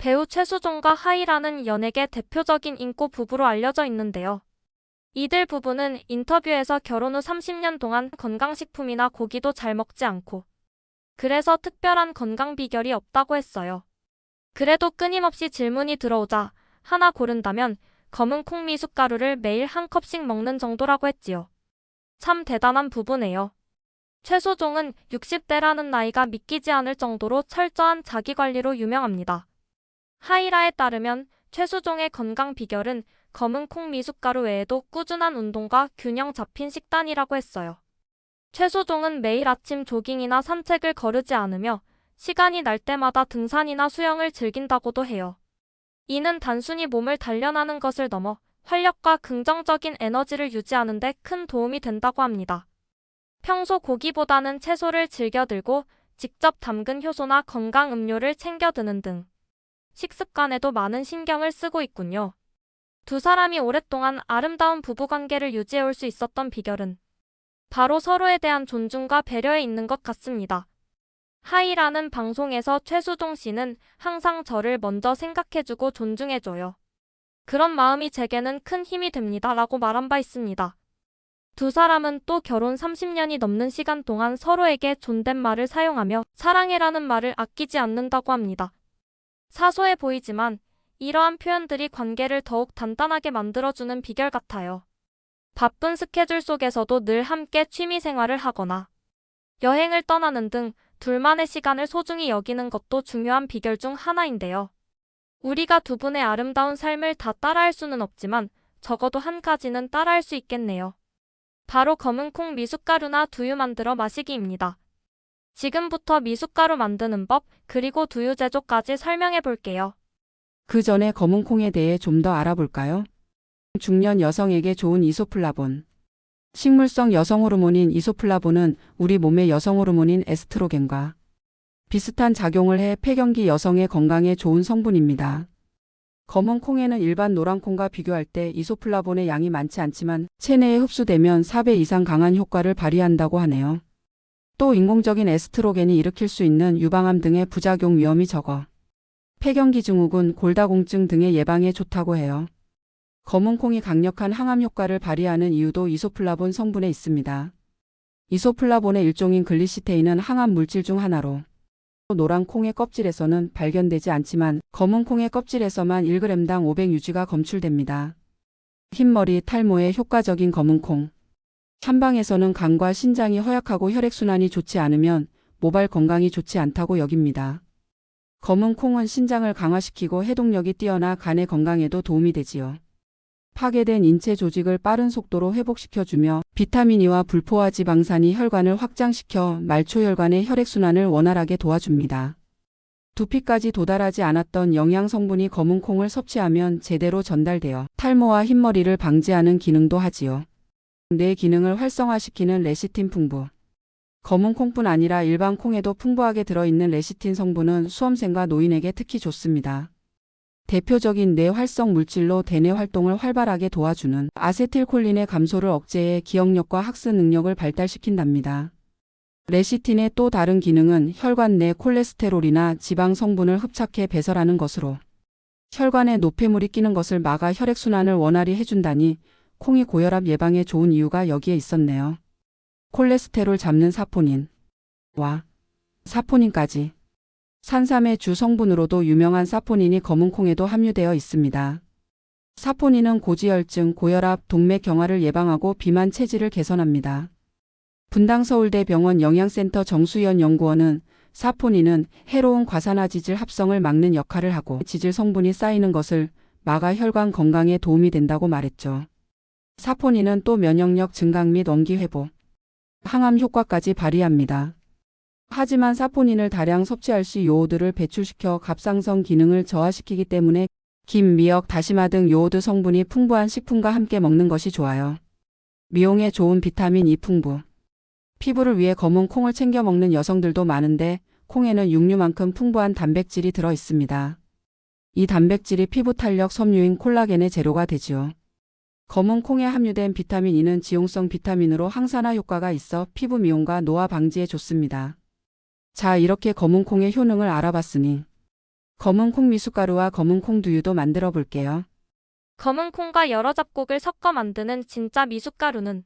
배우 최수종과 하이라는 연예계 대표적인 인고 부부로 알려져 있는데요. 이들 부부는 인터뷰에서 결혼 후 30년 동안 건강식품이나 고기도 잘 먹지 않고 그래서 특별한 건강 비결이 없다고 했어요. 그래도 끊임없이 질문이 들어오자 하나 고른다면 검은 콩 미숫가루를 매일 한 컵씩 먹는 정도라고 했지요. 참 대단한 부부네요. 최소종은 60대라는 나이가 믿기지 않을 정도로 철저한 자기관리로 유명합니다. 하이라에 따르면 최수종의 건강 비결은 검은 콩 미숫가루 외에도 꾸준한 운동과 균형 잡힌 식단이라고 했어요. 최수종은 매일 아침 조깅이나 산책을 거르지 않으며 시간이 날 때마다 등산이나 수영을 즐긴다고도 해요. 이는 단순히 몸을 단련하는 것을 넘어 활력과 긍정적인 에너지를 유지하는 데 큰 도움이 된다고 합니다. 평소 고기보다는 채소를 즐겨 들고 직접 담근 효소나 건강 음료를 챙겨 드는 등 식습관에도 많은 신경을 쓰고 있군요. 두 사람이 오랫동안 아름다운 부부관계를 유지해 올 수 있었던 비결은 바로 서로에 대한 존중과 배려에 있는 것 같습니다. 하이라는 방송에서 최수종 씨는 항상 저를 먼저 생각해주고 존중해줘요. 그런 마음이 제게는 큰 힘이 됩니다. 라고 말한 바 있습니다. 두 사람은 또 결혼 30년이 넘는 시간 동안 서로에게 존댓말을 사용하며 사랑해라는 말을 아끼지 않는다고 합니다. 사소해 보이지만 이러한 표현들이 관계를 더욱 단단하게 만들어주는 비결 같아요. 바쁜 스케줄 속에서도 늘 함께 취미 생활을 하거나 여행을 떠나는 등 둘만의 시간을 소중히 여기는 것도 중요한 비결 중 하나인데요. 우리가 두 분의 아름다운 삶을 다 따라할 수는 없지만 적어도 한 가지는 따라할 수 있겠네요. 바로 검은 콩 미숫가루나 두유 만들어 마시기입니다. 지금부터 미숫가루 만드는 법, 그리고 두유 제조까지 설명해 볼게요. 그 전에 검은 콩에 대해 좀 더 알아볼까요? 중년 여성에게 좋은 이소플라본. 식물성 여성 호르몬인 이소플라본은 우리 몸의 여성 호르몬인 에스트로겐과 비슷한 작용을 해 폐경기 여성의 건강에 좋은 성분입니다. 검은 콩에는 일반 노란 콩과 비교할 때 이소플라본의 양이 많지 않지만 체내에 흡수되면 4배 이상 강한 효과를 발휘한다고 하네요. 또 인공적인 에스트로겐이 일으킬 수 있는 유방암 등의 부작용 위험이 적어 폐경기 증후군, 골다공증 등의 예방에 좋다고 해요. 검은 콩이 강력한 항암 효과를 발휘하는 이유도 이소플라본 성분에 있습니다. 이소플라본의 일종인 글리시테인은 항암 물질 중 하나로 노란 콩의 껍질에서는 발견되지 않지만 검은 콩의 껍질에서만 1g당 500 유지가 검출됩니다. 흰머리 탈모에 효과적인 검은 콩. 한방에서는 간과 신장이 허약하고 혈액순환이 좋지 않으면 모발 건강이 좋지 않다고 여깁니다. 검은 콩은 신장을 강화시키고 해독력이 뛰어나 간의 건강에도 도움이 되지요. 파괴된 인체 조직을 빠른 속도로 회복시켜주며 비타민 E와 불포화 지방산이 혈관을 확장시켜 말초혈관의 혈액순환을 원활하게 도와줍니다. 두피까지 도달하지 않았던 영양 성분이 검은 콩을 섭취하면 제대로 전달되어 탈모와 흰머리를 방지하는 기능도 하지요. 뇌 기능을 활성화시키는 레시틴 풍부. 검은 콩뿐 아니라 일반 콩에도 풍부하게 들어있는 레시틴 성분은 수험생과 노인에게 특히 좋습니다. 대표적인 뇌 활성 물질로 대뇌 활동을 활발하게 도와주는 아세틸콜린의 감소를 억제해 기억력과 학습 능력을 발달시킨답니다. 레시틴의 또 다른 기능은 혈관 내 콜레스테롤이나 지방 성분을 흡착해 배설하는 것으로 혈관에 노폐물이 끼는 것을 막아 혈액순환을 원활히 해준다니 콩이 고혈압 예방에 좋은 이유가 여기에 있었네요. 콜레스테롤 잡는 사포닌 와 사포닌까지 산삼의 주 성분으로도 유명한 사포닌이 검은 콩에도 함유되어 있습니다. 사포닌은 고지혈증, 고혈압, 동맥 경화를 예방하고 비만 체질을 개선합니다. 분당 서울대병원 영양센터 정수연 연구원은 사포닌은 해로운 과산화지질 합성을 막는 역할을 하고 지질 성분이 쌓이는 것을 막아 혈관 건강에 도움이 된다고 말했죠. 사포닌은 또 면역력 증강 및 원기 회복, 항암 효과까지 발휘합니다. 하지만 사포닌을 다량 섭취할 시 요오드를 배출시켜 갑상선 기능을 저하시키기 때문에 김, 미역, 다시마 등 요오드 성분이 풍부한 식품과 함께 먹는 것이 좋아요. 미용에 좋은 비타민 E 풍부. 피부를 위해 검은 콩을 챙겨 먹는 여성들도 많은데 콩에는 육류만큼 풍부한 단백질이 들어 있습니다. 이 단백질이 피부 탄력 섬유인 콜라겐의 재료가 되지요. 검은 콩에 함유된 비타민 E는 지용성 비타민으로 항산화 효과가 있어 피부 미용과 노화 방지에 좋습니다. 자, 이렇게 검은 콩의 효능을 알아봤으니 검은 콩 미숫가루와 검은 콩 두유도 만들어 볼게요. 검은 콩과 여러 잡곡을 섞어 만드는 진짜 미숫가루는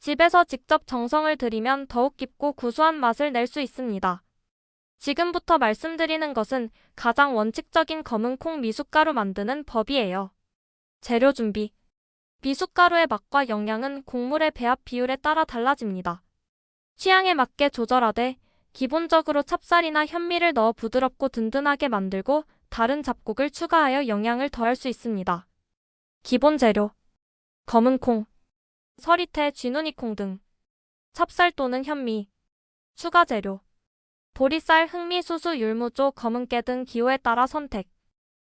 집에서 직접 정성을 들이면 더욱 깊고 구수한 맛을 낼 수 있습니다. 지금부터 말씀드리는 것은 가장 원칙적인 검은 콩 미숫가루 만드는 법이에요. 재료 준비. 미숫가루의 맛과 영양은 곡물의 배합 비율에 따라 달라집니다. 취향에 맞게 조절하되 기본적으로 찹쌀이나 현미를 넣어 부드럽고 든든하게 만들고 다른 잡곡을 추가하여 영양을 더할 수 있습니다. 기본 재료 검은 콩, 서리태, 쥐누니콩 등 찹쌀 또는 현미 추가 재료 보리쌀, 흑미, 수수, 율무조, 검은깨 등 기호에 따라 선택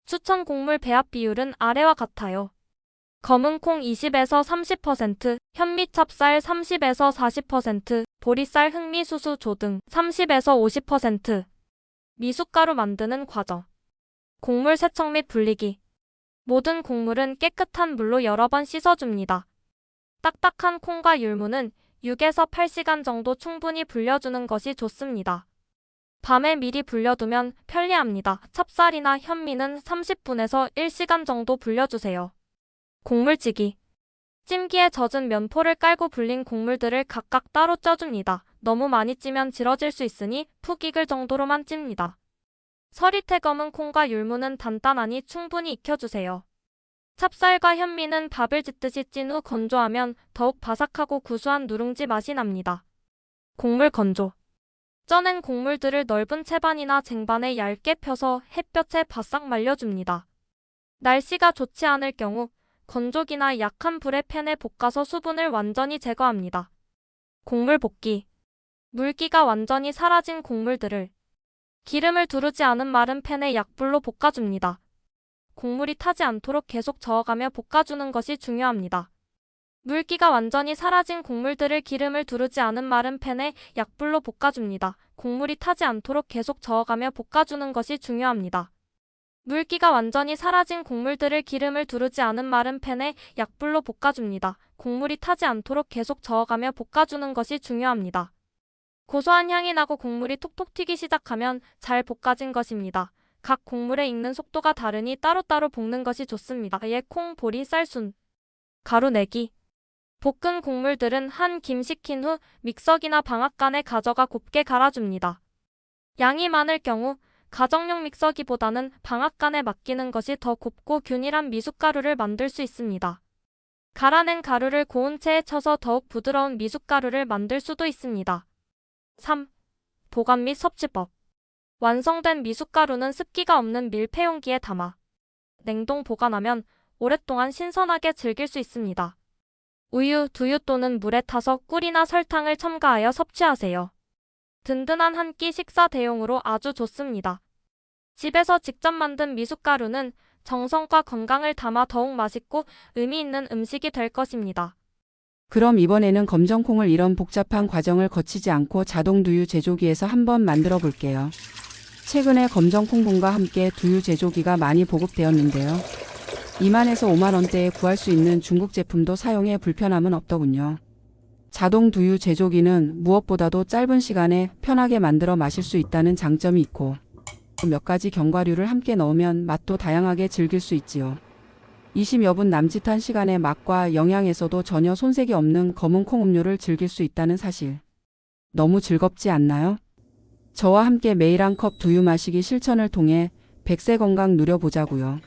추천 곡물 배합 비율은 아래와 같아요. 검은 콩 20에서 30%, 현미 찹쌀 30에서 40%, 보리쌀, 흑미, 수수, 조등 30에서 50%. 미숫가루 만드는 과정. 곡물 세척 및 불리기. 모든 곡물은 깨끗한 물로 여러 번 씻어줍니다. 딱딱한 콩과 율무는 6에서 8시간 정도 충분히 불려주는 것이 좋습니다. 밤에 미리 불려두면 편리합니다. 찹쌀이나 현미는 30분에서 1시간 정도 불려주세요. 곡물찌기. 찜기에 젖은 면포를 깔고 불린 곡물들을 각각 따로 쪄줍니다. 너무 많이 찌면 질어질 수 있으니 푹 익을 정도로만 찝니다. 서리태 검은 콩과 율무는 단단하니 충분히 익혀주세요. 찹쌀과 현미는 밥을 짓듯이 찐 후 건조하면 더욱 바삭하고 구수한 누룽지 맛이 납니다. 곡물 건조. 쪄낸 곡물들을 넓은 채반이나 쟁반에 얇게 펴서 햇볕에 바싹 말려줍니다. 날씨가 좋지 않을 경우 건조기나 약한 불의 팬에 볶아서 수분을 완전히 제거합니다. 곡물 볶기. 물기가 완전히 사라진 곡물들을 기름을 두르지 않은 마른 팬에 약불로 볶아줍니다. 곡물이 타지 않도록 계속 저어가며 볶아주는 것이 중요합니다. 물기가 완전히 사라진 곡물들을 기름을 두르지 않은 마른 팬에 약불로 볶아줍니다. 곡물이 타지 않도록 계속 저어가며 볶아주는 것이 중요합니다. 물기가 완전히 사라진 곡물들을 기름을 두르지 않은 마른 팬에 약불로 볶아줍니다. 곡물이 타지 않도록 계속 저어가며 볶아주는 것이 중요합니다. 고소한 향이 나고 곡물이 톡톡 튀기 시작하면 잘 볶아진 것입니다. 각 곡물의 익는 속도가 다르니 따로따로 볶는 것이 좋습니다. 예, 콩, 보리, 쌀순. 가루 내기. 볶은 곡물들은 한 김 식힌 후 믹서기나 방앗간에 가져가 곱게 갈아줍니다. 양이 많을 경우 가정용 믹서기보다는 방앗간에 맡기는 것이 더 곱고 균일한 미숫가루를 만들 수 있습니다. 갈아낸 가루를 고운 체에 쳐서 더욱 부드러운 미숫가루를 만들 수도 있습니다. 3. 보관 및 섭취법. 완성된 미숫가루는 습기가 없는 밀폐용기에 담아 냉동 보관하면 오랫동안 신선하게 즐길 수 있습니다. 우유, 두유 또는 물에 타서 꿀이나 설탕을 첨가하여 섭취하세요. 든든한 한 끼 식사 대용으로 아주 좋습니다. 집에서 직접 만든 미숫가루는 정성과 건강을 담아 더욱 맛있고 의미 있는 음식이 될 것입니다. 그럼 이번에는 검정콩을 이런 복잡한 과정을 거치지 않고 자동 두유 제조기에서 한번 만들어 볼게요. 최근에 검정콩분과 함께 두유 제조기가 많이 보급되었는데요. 2만에서 5만 원대에 구할 수 있는 중국 제품도 사용해 불편함은 없더군요. 자동 두유 제조기는 무엇보다도 짧은 시간에 편하게 만들어 마실 수 있다는 장점이 있고 몇 가지 견과류를 함께 넣으면 맛도 다양하게 즐길 수 있지요. 20여 분 남짓한 시간의 맛과 영양에서도 전혀 손색이 없는 검은 콩 음료를 즐길 수 있다는 사실. 너무 즐겁지 않나요? 저와 함께 매일 한 컵 두유 마시기 실천을 통해 100세 건강 누려보자고요.